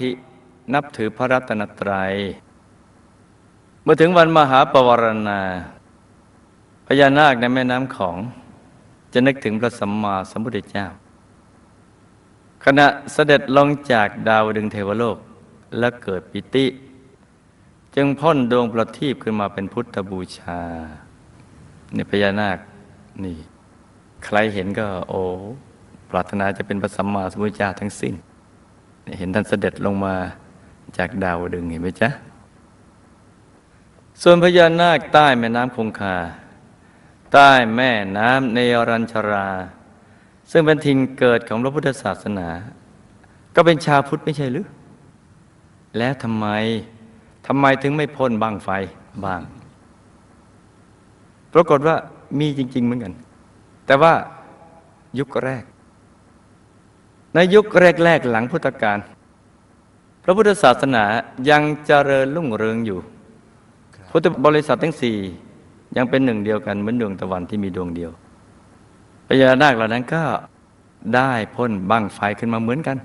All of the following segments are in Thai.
ธินับถือพระรัตนตรัย เมื่อถึงวันมหาปวารณา พญานาคในแม่น้ำของ จะนึกถึงพระสัมมาสัมพุทธเจ้า ขณะเสด็จลงจากดาวดึงเทวโลกและเกิดปิติ จึงพ่นดวงประทีปขึ้นมาเป็นพุทธบูชาเนี่ยพญานาคนี่ ใครเห็นก็โอ้ปรารถนาจะเป็นพระสัมมาสัมพุทธเจ้าทั้งสิ้น เห็นท่านเสด็จลงมาจากดาวดึงเห็นไหมจ๊ะ ส่วนพญานาคใต้แม่น้ำคงคา ใต้แม่น้ำเนรัญชรา ซึ่งเป็นถิ่นเกิดของพระพุทธศาสนา ก็เป็นชาวพุทธไม่ใช่หรือ แล้วทำไมทำไมถึงไม่พ่นบังไฟบ้าง ปรากฏว่ามีจริง ๆ เหมือนกัน แต่ว่ายุคแรก ในยุคแรก ๆ หลังพุทธกาลพระพุทธศาสนายังเจริญรุ่งเรืองอยู่ พุทธบริษัททั้งสี่ยังเป็นหนึ่งเดียวกันเหมือนดวงตะวันที่มีดวงเดียวพญานาคเหล่านั้นก็ได้พ่นบั้งไฟขึ้นมาเหมือนกัน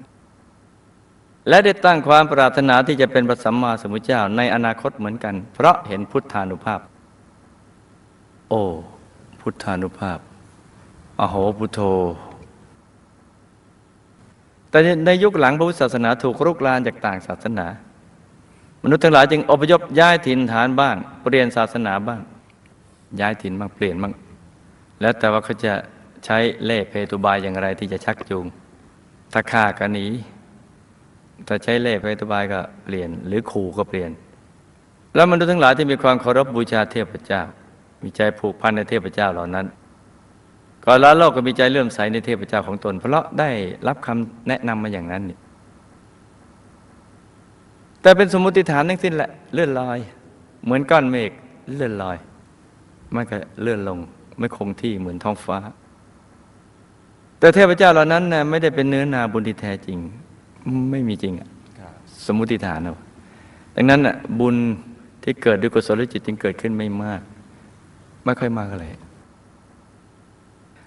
และได้ตั้งความปรารถนาที่จะเป็นพระสัมมาสัมพุทธเจ้าในอนาคตเหมือนกัน เพราะเห็นพุทธานุภาพ โอ้ พุทธานุภาพ อโหพุทโธ แต่ในยุคหลังพระพุทธศาสนาถูกรุกรานจากต่างศาสนา มนุษย์ทั้งหลายจึงอพยพย้ายถิ่นฐานบ้าง เปลี่ยนศาสนาบ้าง ย้ายถิ่นบ้างเปลี่ยนบ้าง แล้วแต่ว่าเขาจะใช้เล่เพตุบายอย่างไรที่จะชักจูง ถ้าฆ่าก็หนีถ้าใช้เล่เพตุบายก็เปลี่ยน หรือขู่ก็เปลี่ยน แล้วมนุษย์ทั้งหลายที่มีความเคารพบูชาเทพเจ้า มีใจผูกพันในเทพเจ้าเหล่านั้น ก่อนละโลกก็มีใจเลื่อมใสในเทพเจ้าของตน เพราะได้รับคำแนะนำมาอย่างนั้นนี่แต่เป็นสมมติฐานทั้งสิ้นแหละเลื่อนลอย เหมือนก้อนเมฆเลื่อนลอยมันก็เลื่อนลงไม่คงที่เหมือนท้องฟ้า แต่เทพเจ้าเหล่านั้นนะไม่ได้เป็นเนื้อนาบุญที่แท้จริง ไม่มีจริงอะสมมติฐานเอาดังนั้นอะบุญที่เกิดด้วยกุศลจิตจึงเกิดขึ้นไม่มาก ไม่ค่อยมากอะไร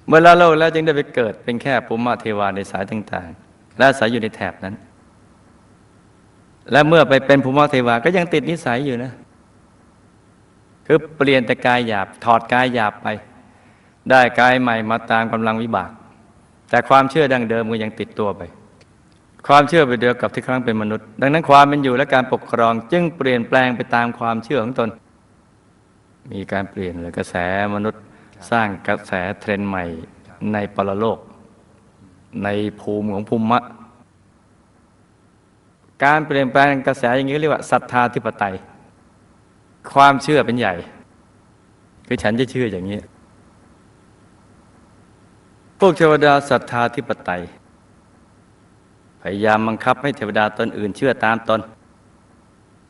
เมื่อละโลกแล้วจึงได้ไปเกิดเป็นแค่ภูมิเทวาในสายต่างๆ และอาศัยอยู่ในแถบนั้น และเมื่อไปเป็นภูมิเทวาก็ยังติดนิสัยอยู่นะ คือเปลี่ยนแต่กายหยาบถอดกายหยาบไป ได้กายใหม่มาตามกำลังวิบาก แต่ความเชื่อดังเดิมก็ยังติดตัวไป ความเชื่อไปเดียวกับที่ครั้งเป็นมนุษย์ ดังนั้นความเป็นอยู่และการปกครอง จึงเปลี่ยนแปลงไปตามความเชื่อของตน มีการเปลี่ยนเลยกระแสมนุษย์ สร้างกระแสเทรนด์ใหม่ในปรโลก ในภูมิของภูมิมะ การเปลี่ยนแปลงกระแสอย่างนี้เรียกว่าศรัทธาธิปไตย ความเชื่อเป็นใหญ่ คือฉันจะเชื่ออย่างนี้ พวกเทวดาศรัทธาธิปไตย พยายามบังคับให้เทวดาตนอื่นเชื่อตามตน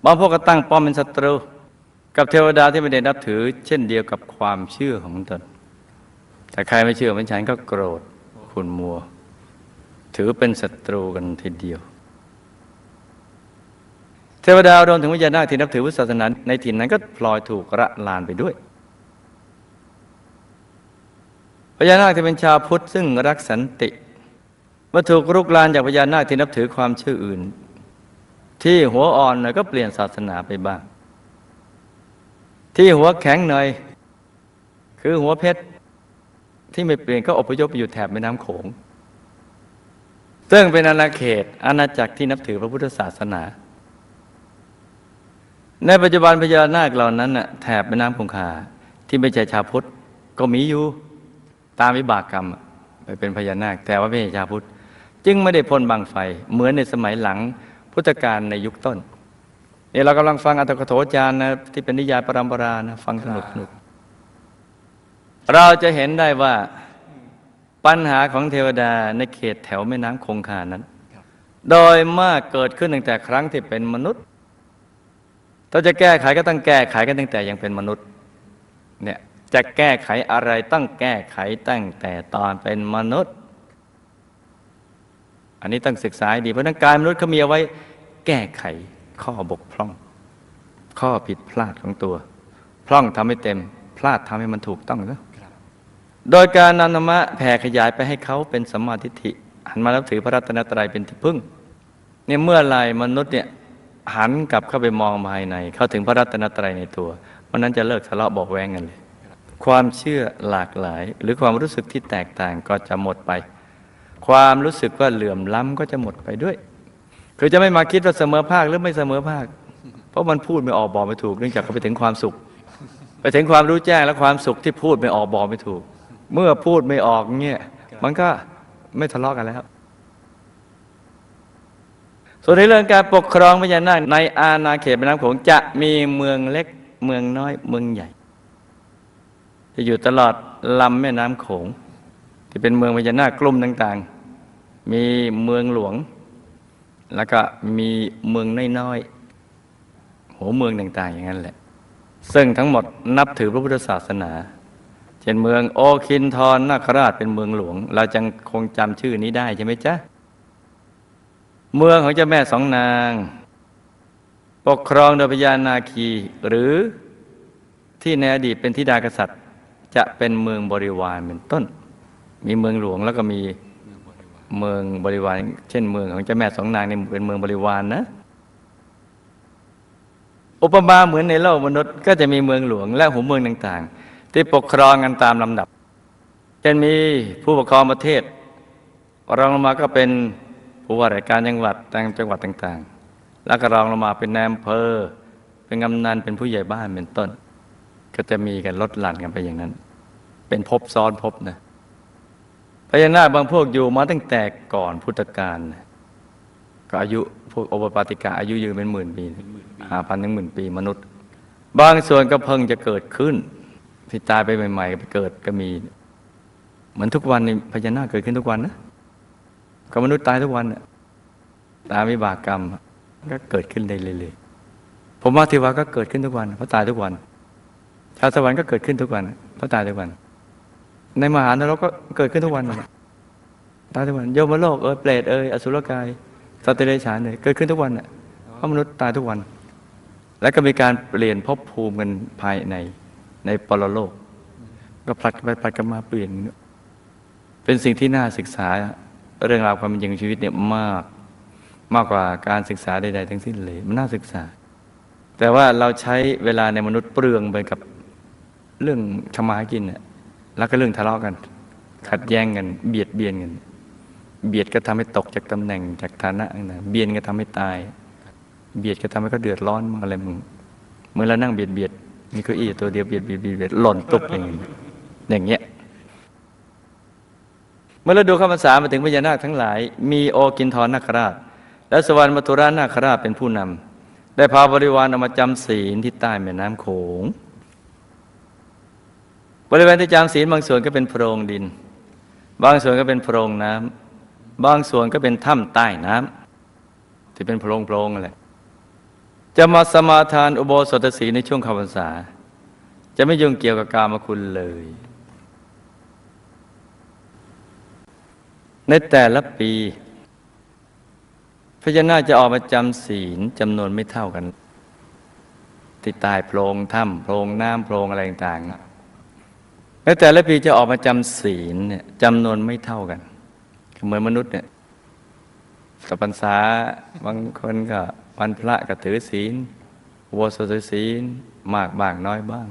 บางพวกก็ตั้งป้อมเป็นศัตรู กับเทวดาที่ไม่ได้นับถือ เช่นเดียวกับความเชื่อของตน แต่ใครไม่เชื่อเหมือนฉันก็โกรธขุนมัว ถือเป็นศัตรูกันทีเดียว เทวดารวมถึงวิญญาณนาคที่นับถือพุทธศาสนาในถิ่นนั้นก็พลอยถูกระลานไปด้วยพญานาคที่เป็นชาวพุทธซึ่งรักสันติมื่อถูกรุกรานจากพญานาคที่นับถือความเชื่ออื่น ที่หัวอ่อนก็เปลี่ยนศาสนาไปบ้าง ที่หัวแข็งหน่อย คือหัวเพชร ที่ไม่เปลี่ยนก็อพยพไปอยู่แถบแม่น้ำโขง ซึ่งเป็นอาณาเขตอาณาจักรที่นับถือพระพุทธศาสนา ในปัจจุบันพญานาคเหล่านั้นน่ะแถบแม่น้ำคงคาที่ไม่ใช่ชาวพุทธก็มีอยู่ตามวิบากกรรมไปเป็นพญานาค แต่ว่าไม่ใช่ชาวพุทธ จึงไม่ได้พ่นบังไฟเหมือนในสมัยหลังพุทธกาลในยุคต้น นี่เรากำลังฟังอัตถกโถจารย์นะที่เป็นนิยายปรำปรานะฟังสนุกสนุก เราจะเห็นได้ว่าปัญหาของเทวดาในเขตแถวแม่น้ำคงคานั้น โดยมากเกิดขึ้นตั้งแต่ครั้งที่เป็นมนุษย์ ถ้าจะแก้ไขก็ต้องแก้ไขกันตั้งแต่ยังเป็นมนุษย์เนี่ยจะแก้ไขอะไรต้องแก้ไขตั้งแต่ตอนเป็นมนุษย์ อันนี้ต้องศึกษาดีเพราะนั้นกายมนุษย์เขามีเอาไว้แก้ไข ข้อบกพร่อง ข้อผิดพลาดของตัว พร่องทำให้เต็ม พลาดทำให้มันถูกต้องแล้วโดยการนำธรรมะแผ่ขยายไปให้เขาเป็นสัมมาทิฏฐิหันมาแล้วถือพระรัตนตรัยเป็นที่พึ่งเนี่ยเมื่อไรมนุษย์เนี่ยหันกลับเข้าไปมองภายใน เข้าถึงพระรัตนตรัยในตัววันนั้นจะเลิกทะเลาะบอกแวงกันเลย ความเชื่อหลากหลาย หรือความรู้สึกที่แตกต่างก็จะหมดไป ความรู้สึกว่าเหลื่อมล้ำก็จะหมดไปด้วย คือจะไม่มาคิดว่าเสมอภาคหรือไม่เสมอภาค เพราะมันพูดไม่ออกบอกไม่ถูก เนื่องจากเขาไปถึงความสุข ไปถึงความรู้แจ้งและความสุขที่พูดไม่ออกบอกไม่ถูก เมื่อพูดไม่ออกเนี่ยมันก็ไม่ทะเลาะกันแล้ว ส่วนในเรื่องการปกครองพญานาคในอาณาเขตแม่น้ำโขงจะมีเมืองเล็กเมืองน้อยเมืองใหญ่ จะอยู่ตลอดลำแม่น้ำโขงที่เป็นเมืองพญานาคกลุ่มต่าง ๆ มีเมืองหลวง แล้วก็มีเมืองน้อยๆหัวเมืองต่างๆอย่างนั้นแหละ ซึ่งทั้งหมดนับถือพระพุทธศาสนา เช่นเมืองโอคินทรนาคราชเป็นเมืองหลวง เราจังคงจำชื่อนี้ได้ใช่ไหมจ๊ะ เมืองของเจ้าแม่สองนาง ปกครองโดยพญานาคีหรือที่ในอดีตเป็นธิดากษัตริย์ จะเป็นเมืองบริวารเป็นต้น มีเมืองหลวงแล้วก็มี เมืองบริวารเช่นเมืองของเจ้าแม่สองนางนี่เป็นเมืองบริวารนะอุปมาเหมือนในโลกมนุษย์ก็จะมีเมืองหลวงและหัวเมืองต่างๆ ที่ปกครองกันตามลำดับเช่นมีผู้ปกครองประเทศรองลงมาก็เป็นผู้ว่าราชการจังหวัดต่างจังหวัดต่างๆ แล้วก็รองลงมาเป็นนายอำเภอ เป็นกำนันเป็นผู้ใหญ่บ้านเป็นต้น ก็จะมีกันลดหลั่นกันไปอย่างนั้น เป็นภพซ้อนภพนะ ญานาคบางพวกอยู่มาตั้งแต่ก่อนพุทธกาลก็อายุพวกโอปปาติกาอายุยืนเป็นหมื่นปีห้าพันถึงหมื่นปีมนุษย์ บางส่วนก็เพิ่งจะเกิดขึ้นที่ตายไปใหม่ๆไปเกิดก็มี เหมือนทุกวันนี้พญานาคเกิดขึ้นทุกวันนะก็มนุษย์ตายทุกวันตามวิบากกรรมก็เกิดขึ้นได้เรื่อยๆผมว่าเทวาก็เกิดขึ้นทุกวันเพราะตายทุกวัน ชาวสวรรค์ก็เกิดขึ้นทุกวันเพราะตายทุกวัน ในมหานรกก็เกิดขึ้นทุกวันนะตายทุกวันโยมโลกเอยเปรตเอยอสุรกายสัตว์เดรัจฉานเลยเกิดขึ้นทุกวันน่ะเพราะมนุษย์ตายทุกวัน แล้วก็มีการเปลี่ยนภพภูมิกันภายในในปรโลก ก็ผลัดไปผลัดกันมาเปลี่ยน เป็นสิ่งที่น่าศึกษาเรื่องราวความเป็นจริงของชีวิตเนี่ยมากมากกว่าการศึกษาใดๆทั้งสิ้นเลย มันน่าศึกษา แต่ว่าเราใช้เวลาในมนุษย์เปลืองไปกับเรื่องทำมาหากินเนี่ย แล้วก็เรื่องทะเลาะกัน ขัดแย้งกันเบียดเบียนกัน เบียดก็ทำให้ตกจากตำแหน่งจากฐานะนะเบียนก็ทำให้ตาย เบียดก็ทำให้เขาเดือดร้อนมางอะไรมึงเมื่อเรานั่งเบียดเบียดมีเก้าอี้ตัวเดียวเบียดเบียดเบียดเบียดหล่นตุบอย่างนี้อย่างเงี้ยเมื่อเราดูข้าพรรษามาถึงพญานาคทั้งหลาย มีโอกินทรนาคราช และสวรรค์มัทุรานาคราชเป็นผู้นำได้พาบริวารออกมาจำศีลที่ใต้แม่น้ำโขง บริเวณที่จำศีลบางส่วนก็เป็นโพรงดิน บางส่วนก็เป็นโพรงน้ำบางส่วนก็เป็นถ้ำใต้น้ำที่เป็นโพรงโพรงอะไรจะมาสมาทานอุโบสถศีลในช่วงข้าพรรษา จะไม่ยุ่งเกี่ยวกับกามคุณเลย ในแต่ละปีพญานาคจะออกมาจำศีลจำนวนไม่เท่ากันที่ใต้โพรงถ้ำโพรงน้ำโพรงอะไรต่างๆ ในแต่ละปีจะออกมาจำศีลเนี่ยจำนวนไม่เท่ากัน เหมือนมนุษย์เนี่ยกับพรรษาบางคนก็วันพระก็ถือศีลอุโบสถศีลมากบ้างน้อยบ้าง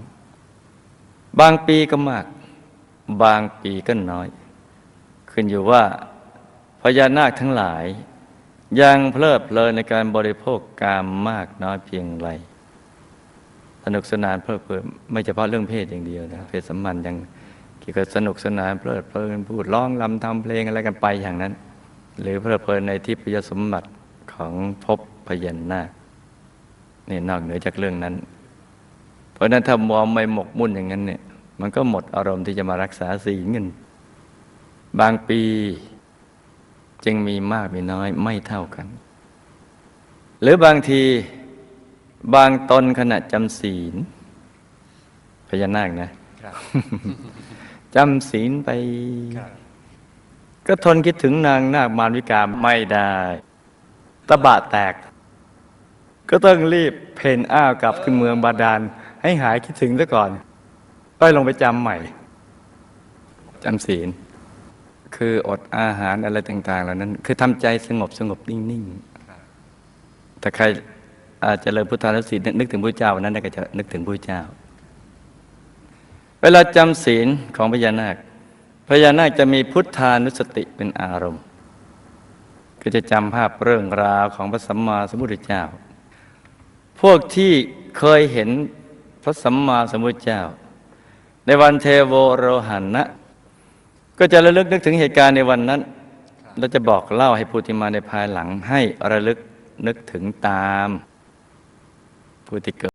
บางปีก็มาก บางปีก็น้อย ขึ้นอยู่ว่าพญานาคทั้งหลาย ยังเพลิดเพลินในการบริโภคกามมากน้อยเพียงไร สนุกสนานเพลิดเพลินไม่เฉพาะเรื่องเพศอย่างเดียวนะเพศสัมพันธ์ยังเกี่ยวกับสนุกสนานเพลิดเพลินพูดร้องลำทำเพลงอะไรกันไปอย่างนั้น หรือเพลิดเพลินในทิพยสมบัติของภพพยัญนาคนี่นอกเหนือจากเรื่องนั้น เพราะฉะนั้นถ้ามองไม่หมกมุ่นอย่างนั้นเนี่ยมันก็หมดอารมณ์ที่จะมารักษาศีลเงิน บางปีจึงมีมากมีน้อยไม่เท่ากัน หรือบางที บางตนขณะจำศีลพญานาคนะจำศีลไป ก็ทนคิดถึงนางนาคมารวิกาไม่ได้ ตะบะแตก ก็ต้องรีบเพนอ้าวกลับขึ้นเมืองบาดาล ให้หายคิดถึงซะก่อนก็ลงไปจำใหม่จำศีล คืออดอาหารอะไรต่าง ๆ เหล่านั้น คือทำใจสงบสงบนิ่งถ้าใคร อาจจะเริญพุทธานุสตินึกถึงพระเจ้าวันนั้นก็จะนึกถึงพระเจ้า เวลาจำศีลของพญานาค พญานาคจะมีพุทธานุสติเป็นอารมณ์คือจะจำภาพเรื่องราวของพระสัมมาสัมพุทธเจ้า พวกที่เคยเห็นพระสัมมาสัมพุทธเจ้า ในวันเทโวโรหันนะก็จะระลึกนึกถึงเหตุการณ์ในวันนั้นเราจะบอกเล่าให้ผู้ที่มาในภายหลังให้ระลึกนึกถึงตาม ผู้ที่เกิด